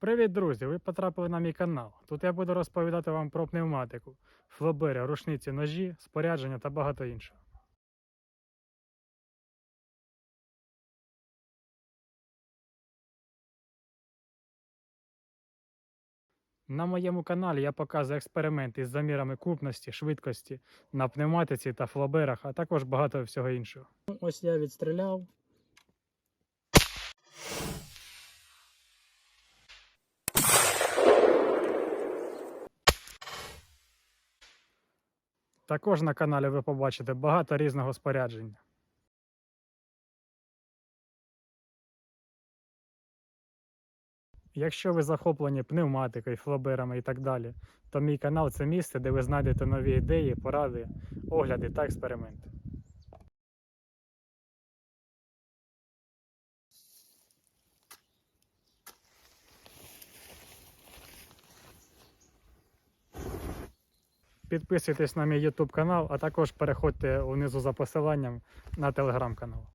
Привіт, друзі! Ви потрапили на мій канал. Тут я буду розповідати вам про пневматику, флобери, рушниці, ножі, спорядження та багато іншого. На моєму каналі я показую експерименти з замірами крупності, швидкості на пневматиці та флоберах, а також багато всього іншого. Ось я відстріляв. Також на каналі ви побачите багато різного спорядження. Якщо ви захоплені пневматикою, флоберами і так далі, то мій канал це місце, де ви знайдете нові ідеї, поради, огляди та експерименти. Підписуйтесь на мій YouTube канал, а також переходьте унизу за посиланням на телеграм канал.